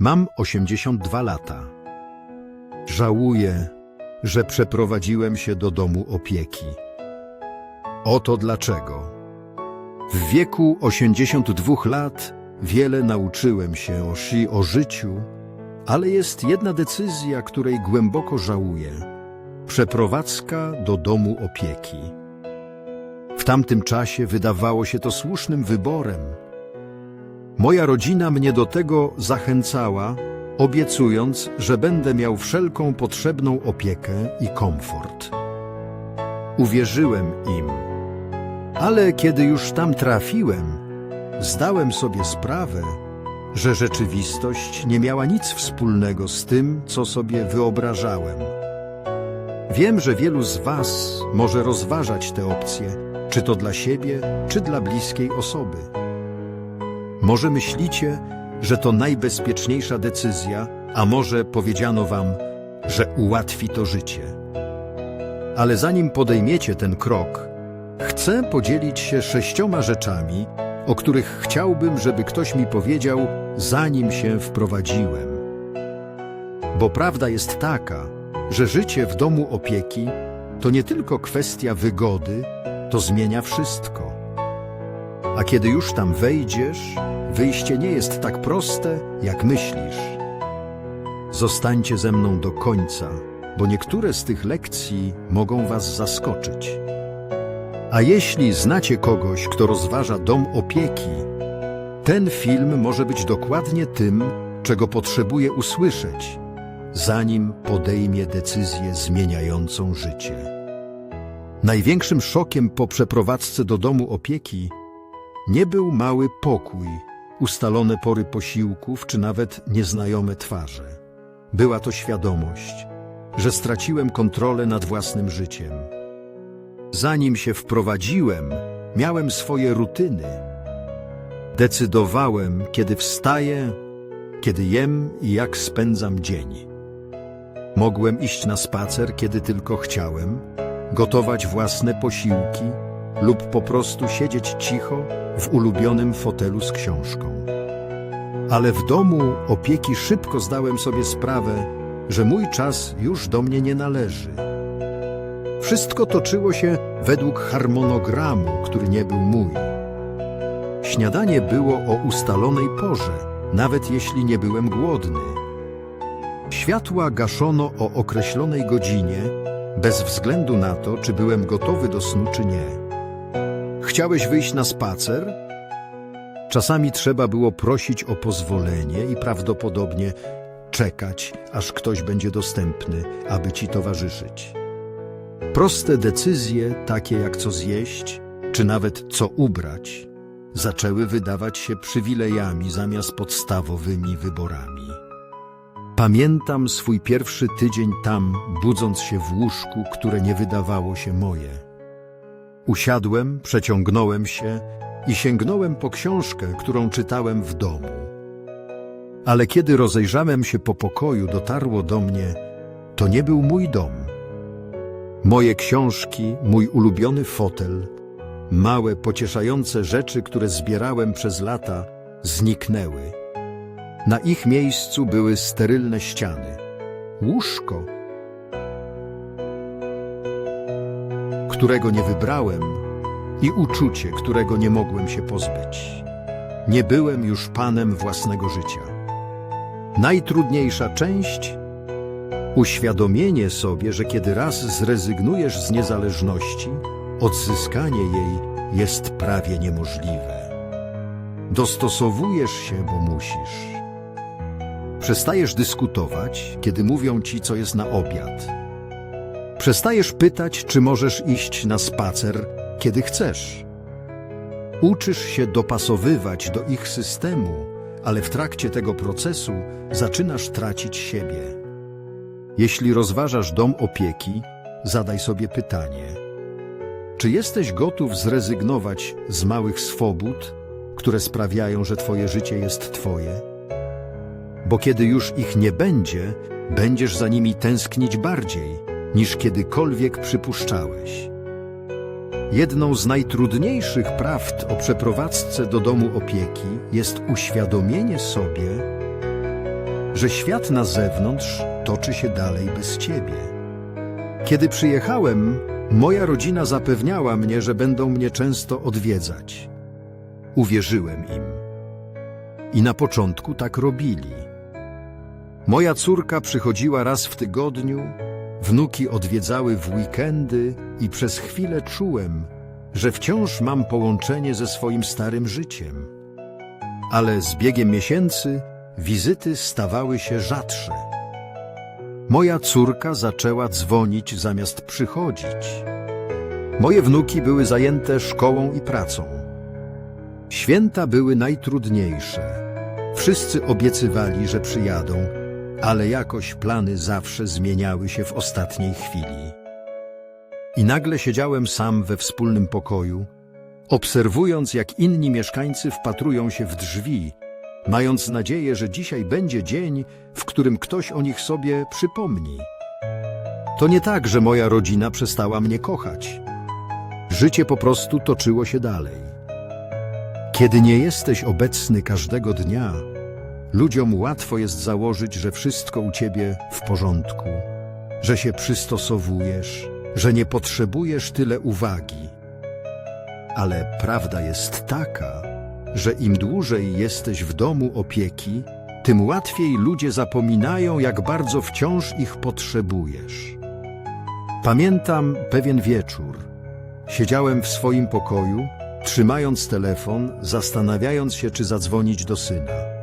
Mam 82 lata. Żałuję, że przeprowadziłem się do domu opieki. Oto dlaczego. W wieku 82 lat wiele nauczyłem się o shi, o życiu, ale jest jedna decyzja, której głęboko żałuję. Przeprowadzka do domu opieki. W tamtym czasie wydawało się to słusznym wyborem. Moja rodzina mnie do tego zachęcała, obiecując, że będę miał wszelką potrzebną opiekę i komfort. Uwierzyłem im. Ale kiedy już tam trafiłem, zdałem sobie sprawę, że rzeczywistość nie miała nic wspólnego z tym, co sobie wyobrażałem. Wiem, że wielu z Was może rozważać te opcje, czy to dla siebie, czy dla bliskiej osoby. Może myślicie, że to najbezpieczniejsza decyzja, a może powiedziano Wam, że ułatwi to życie. Ale zanim podejmiecie ten krok, chcę podzielić się sześcioma rzeczami, o których chciałbym, żeby ktoś mi powiedział, zanim się wprowadziłem. Bo prawda jest taka, że życie w domu opieki to nie tylko kwestia wygody, to zmienia wszystko. A kiedy już tam wejdziesz, wyjście nie jest tak proste, jak myślisz. Zostańcie ze mną do końca, bo niektóre z tych lekcji mogą Was zaskoczyć. A jeśli znacie kogoś, kto rozważa dom opieki, ten film może być dokładnie tym, czego potrzebuje usłyszeć, zanim podejmie decyzję zmieniającą życie. Największym szokiem po przeprowadzce do domu opieki nie był mały pokój, ustalone pory posiłków czy nawet nieznajome twarze. Była to świadomość, że straciłem kontrolę nad własnym życiem. Zanim się wprowadziłem, miałem swoje rutyny. Decydowałem, kiedy wstaję, kiedy jem i jak spędzam dzień. Mogłem iść na spacer, kiedy tylko chciałem, gotować własne posiłki lub po prostu siedzieć cicho w ulubionym fotelu z książką. Ale w domu opieki szybko zdałem sobie sprawę, że mój czas już do mnie nie należy. Wszystko toczyło się według harmonogramu, który nie był mój. Śniadanie było o ustalonej porze, nawet jeśli nie byłem głodny. Światła gaszono o określonej godzinie, bez względu na to, czy byłem gotowy do snu, czy nie. Chciałeś wyjść na spacer? Czasami trzeba było prosić o pozwolenie i prawdopodobnie czekać, aż ktoś będzie dostępny, aby ci towarzyszyć. Proste decyzje, takie jak co zjeść, czy nawet co ubrać, zaczęły wydawać się przywilejami zamiast podstawowymi wyborami. Pamiętam swój pierwszy tydzień tam, budząc się w łóżku, które nie wydawało się moje. Usiadłem, przeciągnąłem się i sięgnąłem po książkę, którą czytałem w domu. Ale kiedy rozejrzałem się po pokoju, dotarło do mnie, to nie był mój dom. Moje książki, mój ulubiony fotel, małe, pocieszające rzeczy, które zbierałem przez lata, zniknęły. Na ich miejscu były sterylne ściany, łóżko, którego nie wybrałem i uczucie, którego nie mogłem się pozbyć. Nie byłem już panem własnego życia. Najtrudniejsza część uświadomienie sobie, że kiedy raz zrezygnujesz z niezależności, odzyskanie jej jest prawie niemożliwe. Dostosowujesz się, bo musisz. Przestajesz dyskutować, kiedy mówią ci, co jest na obiad. Przestajesz pytać, czy możesz iść na spacer, kiedy chcesz. Uczysz się dopasowywać do ich systemu, ale w trakcie tego procesu zaczynasz tracić siebie. Jeśli rozważasz dom opieki, zadaj sobie pytanie: czy jesteś gotów zrezygnować z małych swobód, które sprawiają, że Twoje życie jest Twoje? Bo kiedy już ich nie będzie, będziesz za nimi tęsknić bardziej, niż kiedykolwiek przypuszczałeś. Jedną z najtrudniejszych prawd o przeprowadzce do domu opieki jest uświadomienie sobie, że świat na zewnątrz toczy się dalej bez ciebie. Kiedy przyjechałem, moja rodzina zapewniała mnie, że będą mnie często odwiedzać. Uwierzyłem im. I na początku tak robili. Moja córka przychodziła raz w tygodniu, wnuki odwiedzały w weekendy i przez chwilę czułem, że wciąż mam połączenie ze swoim starym życiem. Ale z biegiem miesięcy wizyty stawały się rzadsze. Moja córka zaczęła dzwonić zamiast przychodzić. Moje wnuki były zajęte szkołą i pracą. Święta były najtrudniejsze. Wszyscy obiecywali, że przyjadą, ale jakoś plany zawsze zmieniały się w ostatniej chwili. I nagle siedziałem sam we wspólnym pokoju, obserwując jak inni mieszkańcy wpatrują się w drzwi, mając nadzieję, że dzisiaj będzie dzień, w którym ktoś o nich sobie przypomni. To nie tak, że moja rodzina przestała mnie kochać. Życie po prostu toczyło się dalej. Kiedy nie jesteś obecny każdego dnia, ludziom łatwo jest założyć, że wszystko u ciebie w porządku, że się przystosowujesz, że nie potrzebujesz tyle uwagi. Ale prawda jest taka, że im dłużej jesteś w domu opieki, tym łatwiej ludzie zapominają, jak bardzo wciąż ich potrzebujesz. Pamiętam pewien wieczór. Siedziałem w swoim pokoju, trzymając telefon, zastanawiając się, czy zadzwonić do syna.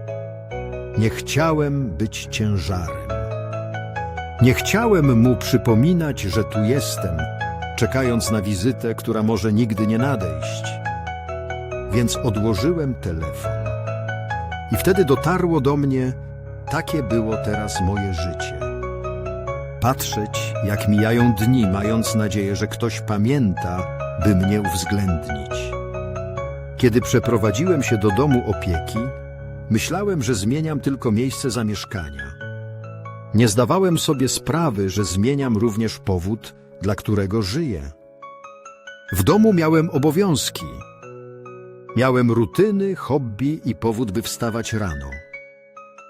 Nie chciałem być ciężarem. Nie chciałem mu przypominać, że tu jestem, czekając na wizytę, która może nigdy nie nadejść. Więc odłożyłem telefon. I wtedy dotarło do mnie, takie było teraz moje życie. Patrzeć, jak mijają dni, mając nadzieję, że ktoś pamięta, by mnie uwzględnić. Kiedy przeprowadziłem się do domu opieki, myślałem, że zmieniam tylko miejsce zamieszkania. Nie zdawałem sobie sprawy, że zmieniam również powód, dla którego żyję. W domu miałem obowiązki. Miałem rutyny, hobby i powód, by wstawać rano.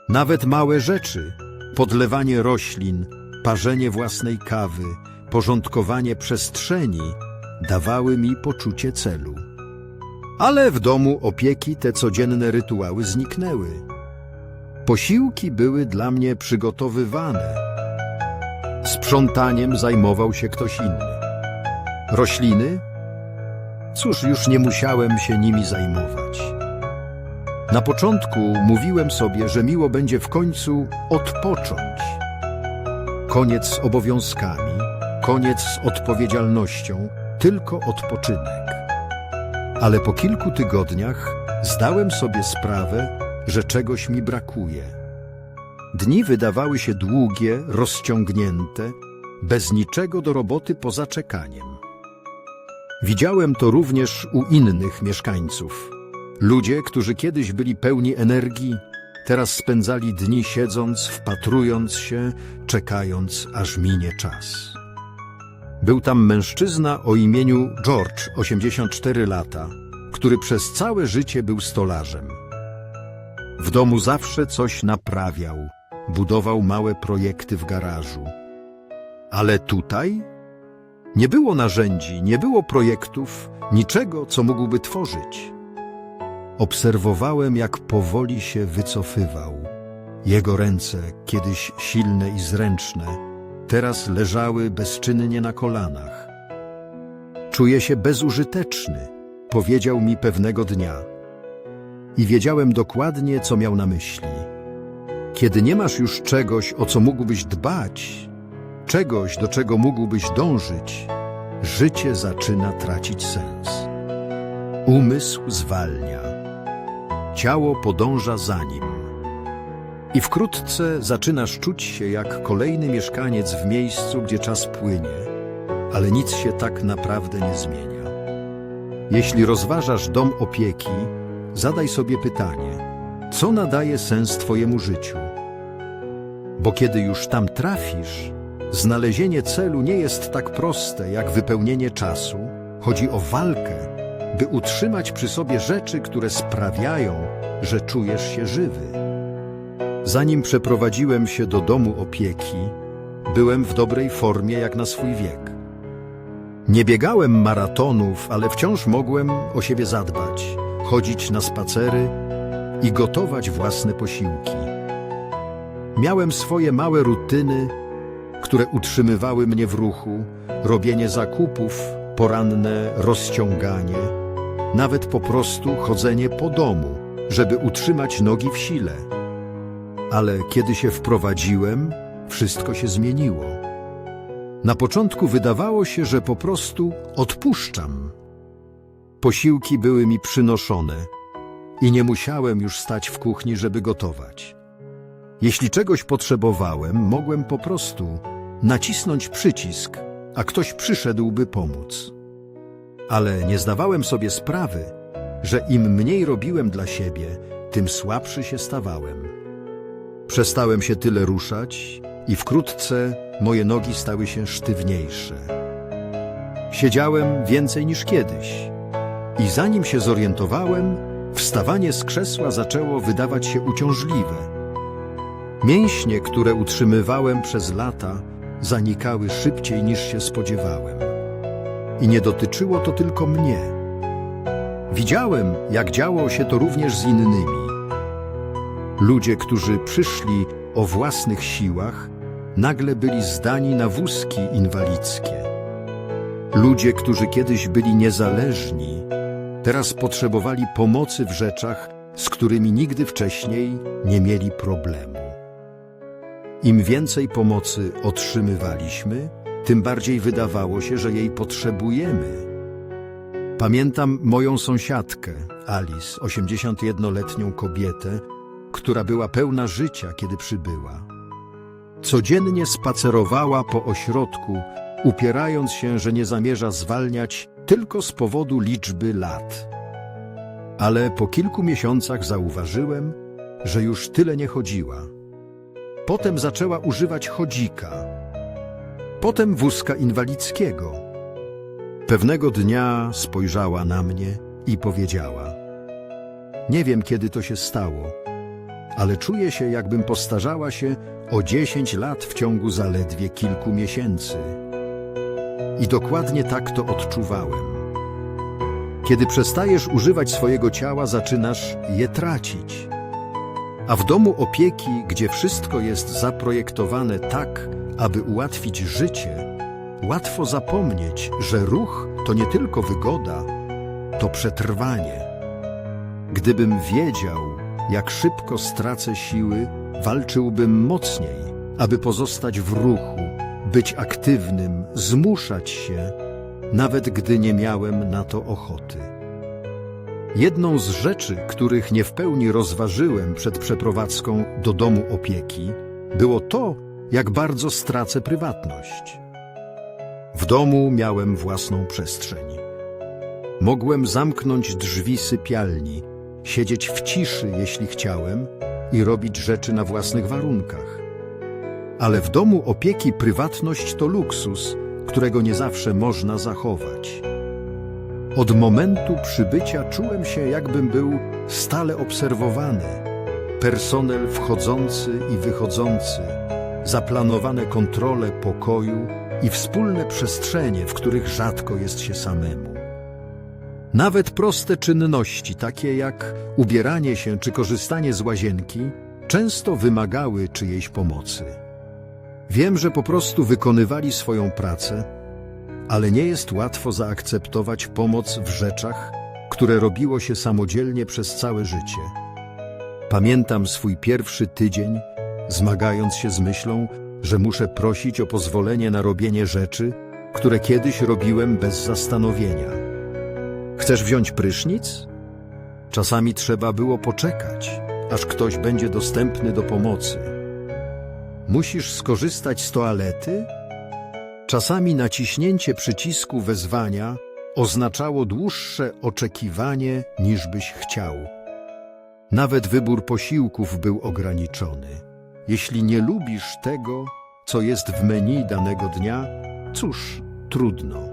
Nawet małe rzeczy, podlewanie roślin, parzenie własnej kawy, porządkowanie przestrzeni dawały mi poczucie celu. Ale w domu opieki te codzienne rytuały zniknęły. Posiłki były dla mnie przygotowywane. Sprzątaniem zajmował się ktoś inny. Rośliny? Cóż, już nie musiałem się nimi zajmować. Na początku mówiłem sobie, że miło będzie w końcu odpocząć. Koniec z obowiązkami, koniec z odpowiedzialnością, tylko odpoczynek. Ale po kilku tygodniach zdałem sobie sprawę, że czegoś mi brakuje. Dni wydawały się długie, rozciągnięte, bez niczego do roboty poza czekaniem. Widziałem to również u innych mieszkańców. Ludzie, którzy kiedyś byli pełni energii, teraz spędzali dni siedząc, wpatrując się, czekając, aż minie czas. Był tam mężczyzna o imieniu George, 84 lata, który przez całe życie był stolarzem. W domu zawsze coś naprawiał, budował małe projekty w garażu. Ale tutaj nie było narzędzi, nie było projektów, niczego, co mógłby tworzyć. Obserwowałem, jak powoli się wycofywał. Jego ręce, kiedyś silne i zręczne, teraz leżały bezczynnie na kolanach. Czuję się bezużyteczny, powiedział mi pewnego dnia. I wiedziałem dokładnie, co miał na myśli. Kiedy nie masz już czegoś, o co mógłbyś dbać, czegoś, do czego mógłbyś dążyć, życie zaczyna tracić sens. Umysł zwalnia, ciało podąża za nim. I wkrótce zaczynasz czuć się jak kolejny mieszkaniec w miejscu, gdzie czas płynie, ale nic się tak naprawdę nie zmienia. Jeśli rozważasz dom opieki, zadaj sobie pytanie, co nadaje sens Twojemu życiu? Bo kiedy już tam trafisz, znalezienie celu nie jest tak proste jak wypełnienie czasu. Chodzi o walkę, by utrzymać przy sobie rzeczy, które sprawiają, że czujesz się żywy. Zanim przeprowadziłem się do domu opieki, byłem w dobrej formie jak na swój wiek. Nie biegałem maratonów, ale wciąż mogłem o siebie zadbać, chodzić na spacery i gotować własne posiłki. Miałem swoje małe rutyny, które utrzymywały mnie w ruchu, robienie zakupów, poranne rozciąganie, nawet po prostu chodzenie po domu, żeby utrzymać nogi w sile. Ale kiedy się wprowadziłem, wszystko się zmieniło. Na początku wydawało się, że po prostu odpuszczam. Posiłki były mi przynoszone i nie musiałem już stać w kuchni, żeby gotować. Jeśli czegoś potrzebowałem, mogłem po prostu nacisnąć przycisk, a ktoś przyszedłby pomóc. Ale nie zdawałem sobie sprawy, że im mniej robiłem dla siebie, tym słabszy się stawałem. Przestałem się tyle ruszać i wkrótce moje nogi stały się sztywniejsze. Siedziałem więcej niż kiedyś i zanim się zorientowałem, wstawanie z krzesła zaczęło wydawać się uciążliwe. Mięśnie, które utrzymywałem przez lata, zanikały szybciej niż się spodziewałem. I nie dotyczyło to tylko mnie. Widziałem, jak działo się to również z innymi. Ludzie, którzy przyszli o własnych siłach, nagle byli zdani na wózki inwalidzkie. Ludzie, którzy kiedyś byli niezależni, teraz potrzebowali pomocy w rzeczach, z którymi nigdy wcześniej nie mieli problemu. Im więcej pomocy otrzymywaliśmy, tym bardziej wydawało się, że jej potrzebujemy. Pamiętam moją sąsiadkę, Alice, 81-letnią kobietę, która była pełna życia, kiedy przybyła. Codziennie spacerowała po ośrodku, upierając się, że nie zamierza zwalniać tylko z powodu liczby lat. Ale po kilku miesiącach zauważyłem, że już tyle nie chodziła. Potem zaczęła używać chodzika, potem wózka inwalidzkiego. Pewnego dnia spojrzała na mnie i powiedziała: Nie wiem, kiedy to się stało, ale czuję się, jakbym postarzała się o 10 lat w ciągu zaledwie kilku miesięcy. I dokładnie tak to odczuwałem. Kiedy przestajesz używać swojego ciała, zaczynasz je tracić. A w domu opieki, gdzie wszystko jest zaprojektowane tak, aby ułatwić życie, łatwo zapomnieć, że ruch to nie tylko wygoda, to przetrwanie. Gdybym wiedział, jak szybko stracę siły, walczyłbym mocniej, aby pozostać w ruchu, być aktywnym, zmuszać się, nawet gdy nie miałem na to ochoty. Jedną z rzeczy, których nie w pełni rozważyłem przed przeprowadzką do domu opieki, było to, jak bardzo stracę prywatność. W domu miałem własną przestrzeń. Mogłem zamknąć drzwi sypialni, siedzieć w ciszy, jeśli chciałem, i robić rzeczy na własnych warunkach. Ale w domu opieki prywatność to luksus, którego nie zawsze można zachować. Od momentu przybycia czułem się, jakbym był stale obserwowany. Personel wchodzący i wychodzący, zaplanowane kontrole pokoju i wspólne przestrzenie, w których rzadko jest się samemu. Nawet proste czynności, takie jak ubieranie się czy korzystanie z łazienki, często wymagały czyjejś pomocy. Wiem, że po prostu wykonywali swoją pracę, ale nie jest łatwo zaakceptować pomoc w rzeczach, które robiło się samodzielnie przez całe życie. Pamiętam swój pierwszy tydzień, zmagając się z myślą, że muszę prosić o pozwolenie na robienie rzeczy, które kiedyś robiłem bez zastanowienia. Chcesz wziąć prysznic? Czasami trzeba było poczekać, aż ktoś będzie dostępny do pomocy. Musisz skorzystać z toalety? Czasami naciśnięcie przycisku wezwania oznaczało dłuższe oczekiwanie niż byś chciał. Nawet wybór posiłków był ograniczony. Jeśli nie lubisz tego, co jest w menu danego dnia, cóż, trudno.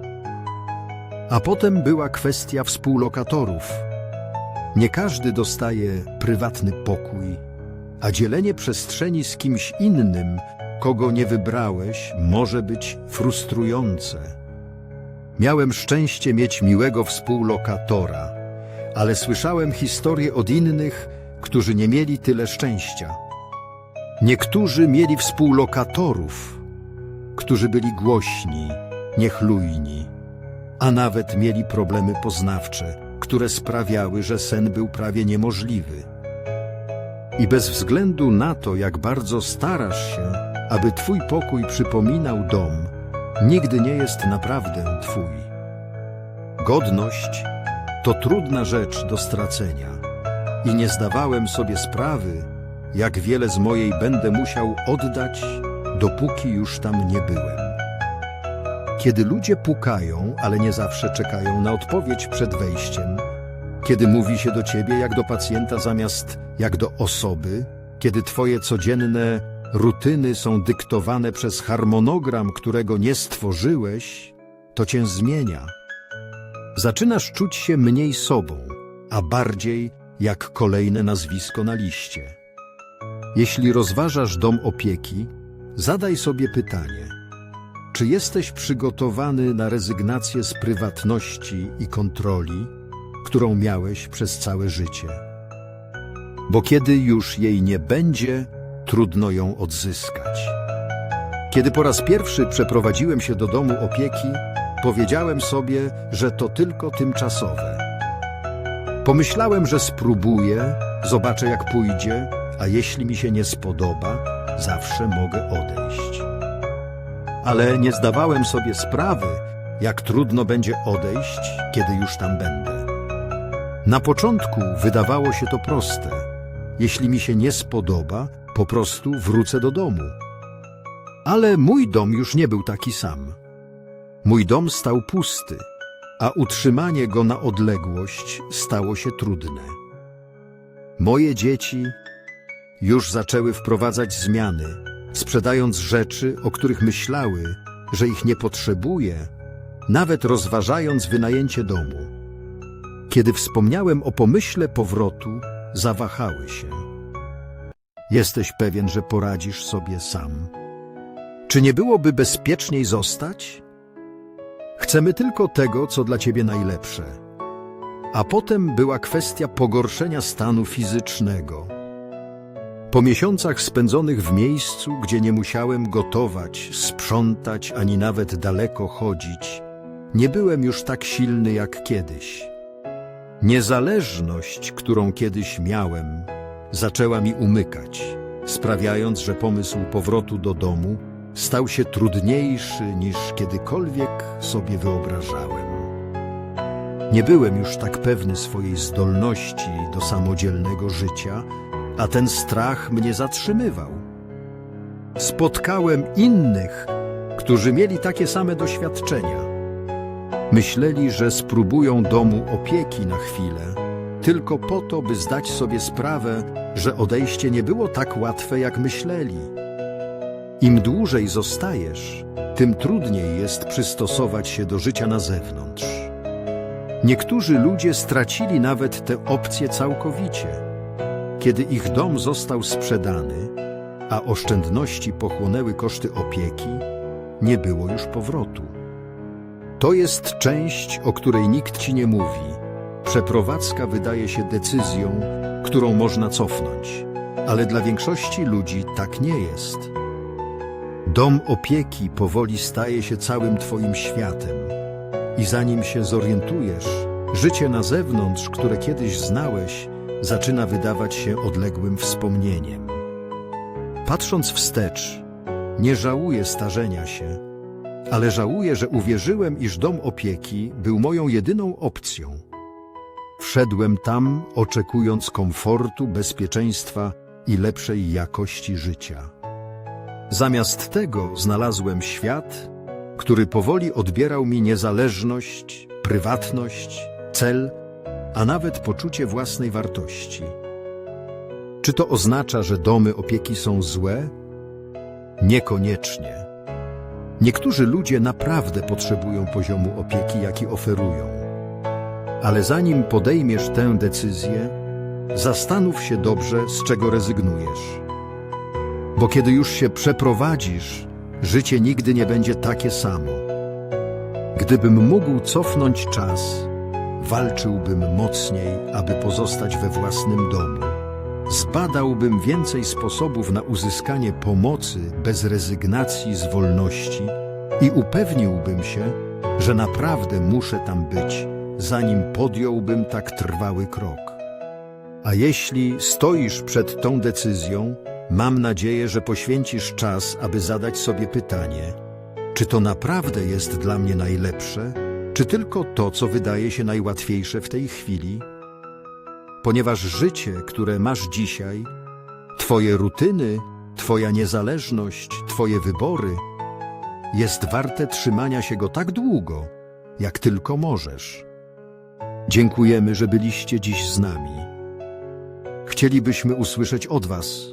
A potem była kwestia współlokatorów. Nie każdy dostaje prywatny pokój, a dzielenie przestrzeni z kimś innym, kogo nie wybrałeś, może być frustrujące. Miałem szczęście mieć miłego współlokatora, ale słyszałem historie od innych, którzy nie mieli tyle szczęścia. Niektórzy mieli współlokatorów, którzy byli głośni, niechlujni, a nawet mieli problemy poznawcze, które sprawiały, że sen był prawie niemożliwy. I bez względu na to, jak bardzo starasz się, aby Twój pokój przypominał dom, nigdy nie jest naprawdę Twój. Godność to trudna rzecz do stracenia i nie zdawałem sobie sprawy, jak wiele z mojej będę musiał oddać, dopóki już tam nie byłem. Kiedy ludzie pukają, ale nie zawsze czekają na odpowiedź przed wejściem, kiedy mówi się do ciebie jak do pacjenta zamiast jak do osoby, kiedy twoje codzienne rutyny są dyktowane przez harmonogram, którego nie stworzyłeś, to cię zmienia. Zaczynasz czuć się mniej sobą, a bardziej jak kolejne nazwisko na liście. Jeśli rozważasz dom opieki, zadaj sobie pytanie: czy jesteś przygotowany na rezygnację z prywatności i kontroli, którą miałeś przez całe życie? Bo kiedy już jej nie będzie, trudno ją odzyskać. Kiedy po raz pierwszy przeprowadziłem się do domu opieki, powiedziałem sobie, że to tylko tymczasowe. Pomyślałem, że spróbuję, zobaczę jak pójdzie, a jeśli mi się nie spodoba, zawsze mogę odejść. Ale nie zdawałem sobie sprawy, jak trudno będzie odejść, kiedy już tam będę. Na początku wydawało się to proste. Jeśli mi się nie spodoba, po prostu wrócę do domu. Ale mój dom już nie był taki sam. Mój dom stał pusty, a utrzymanie go na odległość stało się trudne. Moje dzieci już zaczęły wprowadzać zmiany, sprzedając rzeczy, o których myślały, że ich nie potrzebuje, nawet rozważając wynajęcie domu. Kiedy wspomniałem o pomyśle powrotu, zawahały się. Jesteś pewien, że poradzisz sobie sam? Czy nie byłoby bezpieczniej zostać? Chcemy tylko tego, co dla ciebie najlepsze. A potem była kwestia pogorszenia stanu fizycznego. Po miesiącach spędzonych w miejscu, gdzie nie musiałem gotować, sprzątać ani nawet daleko chodzić, nie byłem już tak silny jak kiedyś. Niezależność, którą kiedyś miałem, zaczęła mi umykać, sprawiając, że pomysł powrotu do domu stał się trudniejszy niż kiedykolwiek sobie wyobrażałem. Nie byłem już tak pewny swojej zdolności do samodzielnego życia, a ten strach mnie zatrzymywał. Spotkałem innych, którzy mieli takie same doświadczenia. Myśleli, że spróbują domu opieki na chwilę, tylko po to, by zdać sobie sprawę, że odejście nie było tak łatwe, jak myśleli. Im dłużej zostajesz, tym trudniej jest przystosować się do życia na zewnątrz. Niektórzy ludzie stracili nawet te opcje całkowicie. Kiedy ich dom został sprzedany, a oszczędności pochłonęły koszty opieki, nie było już powrotu. To jest część, o której nikt ci nie mówi. Przeprowadzka wydaje się decyzją, którą można cofnąć, ale dla większości ludzi tak nie jest. Dom opieki powoli staje się całym Twoim światem. I zanim się zorientujesz, życie na zewnątrz, które kiedyś znałeś, zaczyna wydawać się odległym wspomnieniem. Patrząc wstecz, nie żałuję starzenia się, ale żałuję, że uwierzyłem, iż dom opieki był moją jedyną opcją. Wszedłem tam, oczekując komfortu, bezpieczeństwa i lepszej jakości życia. Zamiast tego znalazłem świat, który powoli odbierał mi niezależność, prywatność, cel, a nawet poczucie własnej wartości. Czy to oznacza, że domy opieki są złe? Niekoniecznie. Niektórzy ludzie naprawdę potrzebują poziomu opieki, jaki oferują. Ale zanim podejmiesz tę decyzję, zastanów się dobrze, z czego rezygnujesz. Bo kiedy już się przeprowadzisz, życie nigdy nie będzie takie samo. Gdybym mógł cofnąć czas, walczyłbym mocniej, aby pozostać we własnym domu. Zbadałbym więcej sposobów na uzyskanie pomocy bez rezygnacji z wolności i upewniłbym się, że naprawdę muszę tam być, zanim podjąłbym tak trwały krok. A jeśli stoisz przed tą decyzją, mam nadzieję, że poświęcisz czas, aby zadać sobie pytanie: czy to naprawdę jest dla mnie najlepsze, czy tylko to, co wydaje się najłatwiejsze w tej chwili? Ponieważ życie, które masz dzisiaj, Twoje rutyny, Twoja niezależność, Twoje wybory, jest warte trzymania się go tak długo, jak tylko możesz. Dziękujemy, że byliście dziś z nami. Chcielibyśmy usłyszeć od Was.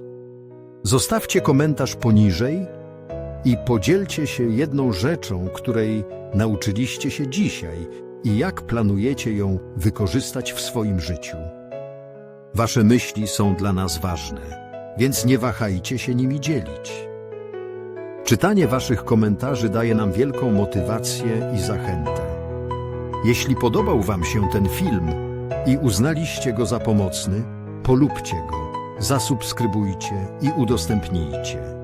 Zostawcie komentarz poniżej i podzielcie się jedną rzeczą, której nauczyliście się dzisiaj i jak planujecie ją wykorzystać w swoim życiu. Wasze myśli są dla nas ważne, więc nie wahajcie się nimi dzielić. Czytanie Waszych komentarzy daje nam wielką motywację i zachętę. Jeśli podobał Wam się ten film i uznaliście go za pomocny, polubcie go, zasubskrybujcie i udostępnijcie.